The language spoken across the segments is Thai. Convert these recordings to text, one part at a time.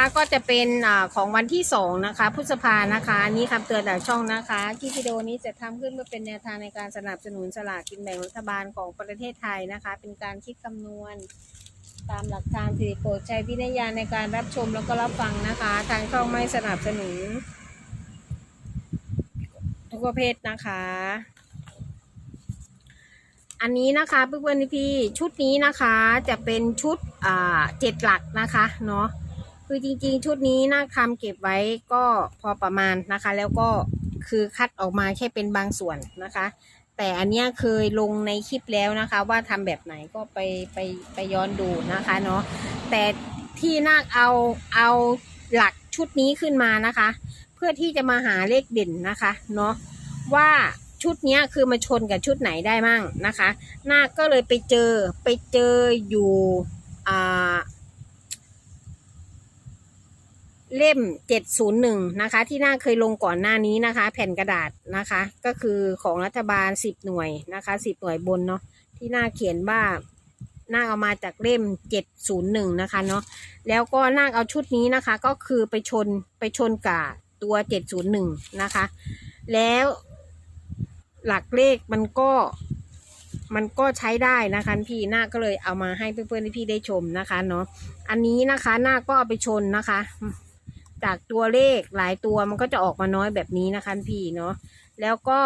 นะคะก็จะเป็นอของวันที่สองนะคะพฤษภานะคะนนี่คำเตือนจากช่องนะคะคลิปวิดีโอนี้จะทำขึ้นเพื่อเป็นแนวทางในการสนับสนุนสลากกินแบ่งรัฐบาลของประเทศไทยนะคะ เป็นการคิดคำนวณ ตามหลักฐานสิริโปรดใช้วิทยาในการรับชมแล้วก็รับฟังนะคะ ทางช่องไม่สนับสนุน ทุกประเภทนะคะอันนี้นะคะเพื่อนๆพี่ชุดนี้นะคะจะเป็นชุดเจ็ดหลักนะคะเนาะ คือจริงๆ ชุดนี้นาคทำเก็บไว้ก็พอประมาณนะคะ แล้วก็คือคัดออกมาแค่เป็นบางส่วนนะคะ แต่อันเนี้ยเคยลงในคลิปแล้วนะคะ ว่าทำแบบไหนก็ไปไปไปย้อนดูนะคะเนาะแต่ที่นาคเอาเอาหลักชุดนี้ขึ้นมานะคะ เพื่อที่จะมาหาเลขเด่นนะคะเนาะว่าชุดนี้คือมาชนกับชุดไหนได้มั่งนะคะ นาคก็เลยไปเจอไปเจออยู่อ่า เล่ม 701 นะคะ ที่นาเคยลงก่อนหน้านี้นะคะ แผ่นกระดาษนะคะ ก็คือของรัฐบาล 10 หน่วยนะคะ 10 หน่วยบนเนาะที่นาเขียนว่านาเอามาจากเล่ม 701 นะคะเนาะแล้วก็นาเอาชุดนี้นะคะ ก็คือไปชนไปชนกับตัว 701 นะคะ แล้วหลักเลขมันก็มันก็ใช้ได้นะคะพี่หน้าก็เลยเอามาให้เพื่อนๆพี่ได้ชมนะคะเนาะอันนี้นะคะหน้าก็เอาไปชนนะคะ จากตัวเลขหลายตัวมันก็จะออกมาน้อยแบบนี้นะคะพี่เนาะแล้วก็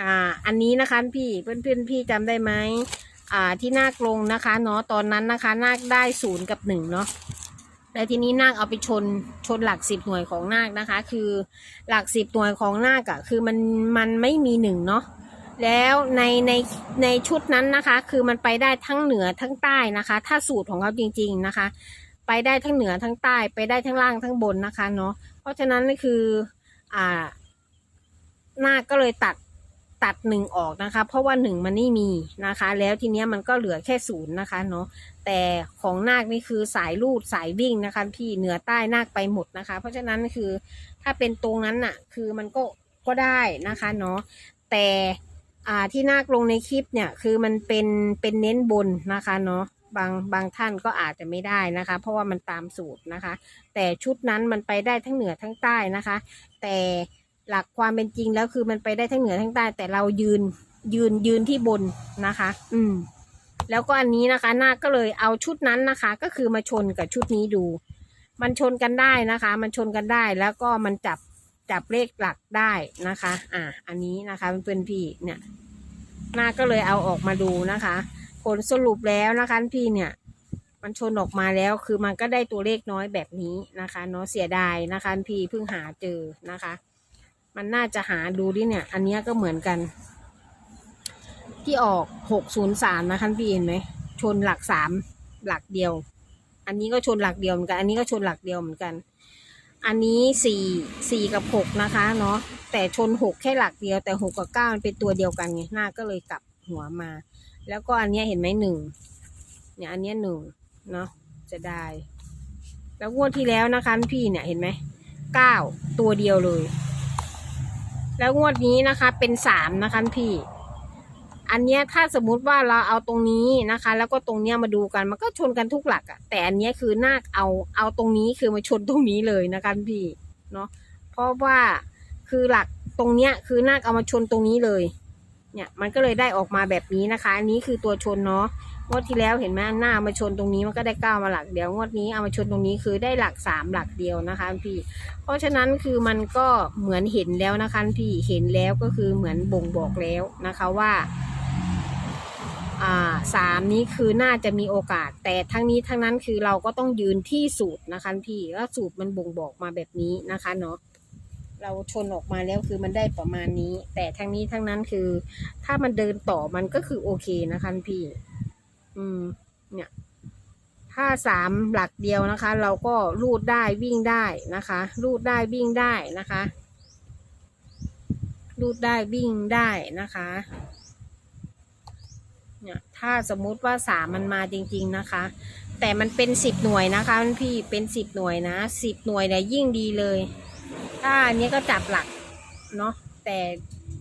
อ่า อันนี้นะคะพี่เพื่อนๆพี่จำได้ไหมอ่า ที่นาคลงนะคะ เนาะตอนนั้นนะคะ นาคได้ศูนย์กับหนึ่งเนาะแล้วทีนี้นาคเอาไปชนชนหลักสิบหน่วยของนาคนะคะ คือหลักสิบหน่วยของนาคอะคือมันมันไม่มีหนึ่งเนาะแล้วในในในชุดนั้นนะคะ คือมันไปได้ทั้งเหนือทั้งใต้นะคะ ถ้าสูตรของเขาจริง ๆนะคะ ไปได้ทั้งเหนือทั้งใต้ไปได้ทั้งล่างทั้งบนนะคะเนาะเพราะฉะนั้นนี่คืออ่าหน้าก็เลยตัดตัดหนึ่งออกนะคะ เพราะว่าหนึ่งมันไม่มีนะคะ แล้วทีเนี้ยมันก็เหลือแค่ศูนย์นะคะเนาะแต่ของนาคนี่คือสายลูดสายวิ่งนะคะ พี่เหนือใต้นาคไปหมดนะคะ เพราะฉะนั้นคือถ้าเป็นตรงนั้นน่ะ คือมันก็ก็ได้นะคะเนาะแต่อ่าที่นาคลงในคลิปเนี่ยคือมันเป็นเป็นเน้นบนนะคะเนาะ บางบางท่านก็อาจจะไม่ได้นะคะ เพราะว่ามันตามสูตรนะคะ แต่ชุดนั้นมันไปได้ทั้งเหนือทั้งใต้นะคะ แต่หลักความเป็นจริงแล้วคือมันไปได้ทั้งเหนือทั้งใต้ แต่เรายืนยืนยืนที่บนนะคะ อืม แล้วก็อันนี้นะคะนาคก็เลยเอาชุดนั้นนะคะ ก็คือมาชนกับชุดนี้ดู มันชนกันได้นะคะ มันชนกันได้แล้วก็มันจับจับเลขหลักได้นะคะ อ่า อันนี้นะคะเพื่อนพี่เนี่ย หน้าก็เลยเอาออกมาดูนะคะ ผลสรุปแล้วนะคะพี่เนี่ย มันชนออกมาแล้วคือมันก็ได้ตัวเลขน้อยแบบนี้นะคะเนาะเสียดายนะคะพี่เพิ่งหาเจอนะคะ มันน่าจะหาดูดิเนี่ย อันนี้ก็เหมือนกัน ที่ออกหกศูนย์สามนะคะพี่เห็นไหมชนหลักสามหลักเดียว อันนี้ก็ชนหลักเดียวเหมือนกันอันนี้ก็ชนหลักเดียวเหมือนกัน อันนี้สี่สี่กับหกนะคะเนาะแต่ชนหกแค่หลักเดียวแต่หกกับเก้ามันเป็นตัวเดียวกันไงหน้าก็เลยกลับหัวมา แล้วก็อันนี้เห็นไหมหนึ่งเนี่ยอันนี้หนึ่งเนาะจะได้ แล้วงวดที่แล้วนะคะพี่เนี่ยเห็นไหมเก้าตัวเดียวเลย แล้วงวดนี้นะคะเป็นสามนะคะพี่ อันเนี้ยถ้าสมมุติว่าเราเอาตรงนี้นะคะ แล้วก็ตรงเนี้ยมาดูกันมันก็ชนกันทุกหลักอะแต่อันเนี้ยคือนาคเอาเอาตรงนี้คือมาชนตรงนี้เลยนะคะพี่เนาะเพราะว่าคือหลักตรงเนี้ยคือนาคเอามาชนตรงนี้เลย เนี่ยมันก็เลยได้ออกมาแบบนี้นะคะ อันนี้คือตัวชนเนาะงวดที่แล้วเห็นไหมหน้ามาชนตรงนี้มันก็ได้เก้ามาหลักเดียวงวดนี้เอามาชนตรงนี้คือได้หลักสามหลักเดียวนะคะพี่ เพราะฉะนั้นคือมันก็เหมือนเห็นแล้วนะคะพี่เห็นแล้วก็คือเหมือนบ่งบอกแล้วนะคะว่าอ่าสามนี้คือน่าจะมีโอกาส แต่ทั้งนี้ทั้งนั้นคือเราก็ต้องยืนที่สูตรนะคะพี่ว่าสูตรมันบ่งบอกมาแบบนี้นะคะเนาะ เราชนออกมาแล้วคือมันได้ประมาณนี้ แต่ทั้งนี้ทั้งนั้นคือ ถ้ามันเดินต่อมันก็คือโอเคนะคะพี่ อืม เนี่ย ถ้าสามหลักเดียวนะคะ เราก็รูดได้วิ่งได้นะคะรูดได้วิ่งได้นะคะรูดได้วิ่งได้นะคะเนี่ยถ้าสมมุติว่าสามมันมาจริง ๆนะคะ แต่มันเป็นสิบหน่วยนะคะพี่เป็นสิบหน่วยนะสิบหน่วยเนี่ยยิ่งดีเลย ถ้าอันนี้ก็จับหลักเนาะแต่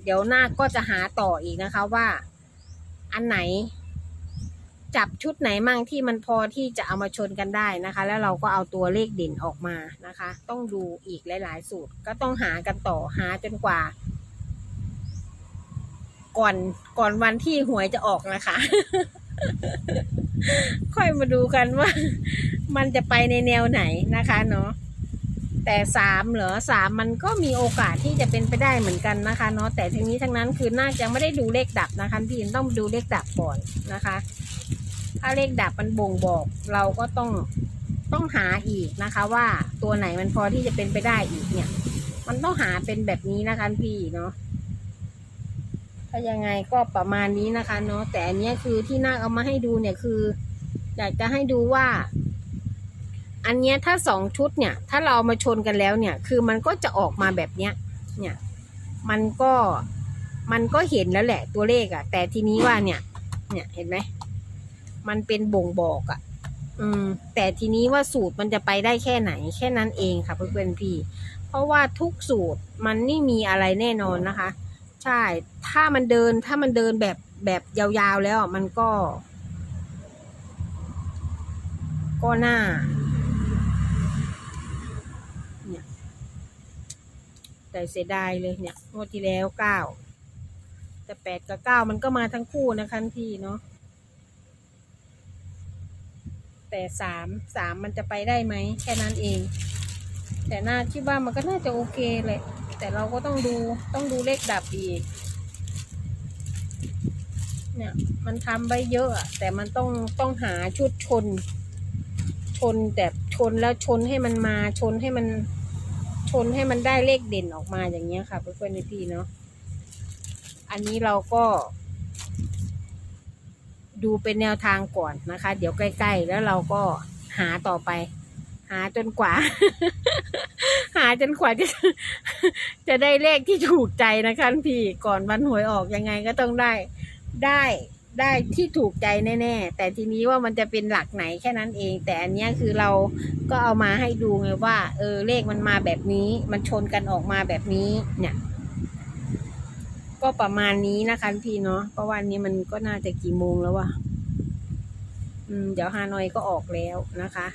เดี๋ยวหน้าก็จะหาต่ออีกนะคะว่า อันไหน จับชุดไหนมั่งที่มันพอที่จะเอามาชนกันได้นะคะ แล้วเราก็เอาตัวเลขเด่นออกมานะคะ ต้องดูอีกหลาย ๆ สูตร ก็ต้องหากันต่อหาจนกว่า ก่อนก่อนวันที่หวยจะออกนะคะ ค่อยมาดูกันว่า มันจะไปในแนวไหนนะคะเนาะ แต่สามเหรอสามมันก็มีโอกาสที่จะเป็นไปได้เหมือนกันนะคะเนาะแต่ทีนี้ทั้งนั้นคือน่าจะไม่ได้ดูเลขดับนะคะพี่ต้องดูเลขดับก่อนนะคะ ถ้าเลขดับมันบ่งบอก เราก็ต้องต้องหาอีกนะคะ ว่าตัวไหนมันพอที่จะเป็นไปได้อีกเนี่ย มันต้องหาเป็นแบบนี้นะคะพี่เนาะถ้ายังไงก็ประมาณนี้นะคะ เนาะแต่อันนี้คือที่นาเอามาให้ดูเนี่ยคือ อยากจะให้ดูว่า อันเนี้ยถ้าสองชุดเนี่ย ถ้าเรามาชนกันแล้วเนี่ย คือมันก็จะออกมาแบบเนี้ย เนี่ย มันก็มันก็เห็นแล้วแหละตัวเลขอะแต่ทีนี้ว่าเนี่ย เนี่ยเห็นไหมมันเป็นบ่งบอกอะ่ะอืม แต่ทีนี้ว่าสูตรมันจะไปได้แค่ไหน แค่นั้นเองค่ะเพื่อนๆพี่ เพราะว่าทุกสูตรมันไม่มีอะไรแน่นอนนะคะ ใช่ ถ้ามันเดินถ้ามันเดินแบบแบบยาวๆแล้วมันก็ ก็น่า เนี่ย แต่เสียดายเลยเนี่ยงวดที่แล้วเก้าแต่แปดกับเก้ามันก็มาทั้งคู่นะคะพี่เนาะแต่สามสามมันจะไปได้ไหมแค่นั้นเอง แต่น่าคิดว่ามันก็น่าจะโอเคเลย แต่เราก็ต้องดูต้องดูเลขดับอีกเนี่ยมันทำไว้เยอะแต่มันต้องต้องหาชุดชน ชนแต่ชนแล้วชนให้มันมาชนให้มัน นให้มันได้เลขเด่นออกมาอย่างเงี้ยค่ะเพื่อนๆในพี่เนาะอันนี้เราก็ ดูเป็นแนวทางก่อนนะคะ เดี๋ยวใกล้ๆแล้วเราก็หาต่อไป หาจนกว่า หาจนกว่าจะจะได้เลขที่ถูกใจนะคะพี่ก่อนวันหวยออกยังไงก็ต้องได้ได้ ได้ที่ถูกใจแน่ๆ แต่ทีนี้ว่ามันจะเป็นหลักไหนแค่นั้นเอง แต่อันนี้คือเราก็เอามาให้ดูไงว่า เออเลขมันมาแบบนี้ มันชนกันออกมาแบบนี้ เนี่ย ก็ประมาณนี้นะคะพี่เนาะเพราะวันนี้มันก็น่าจะกี่โมงแล้ววะอืมเดี๋ยวฮานอยก็ออกแล้วนะคะ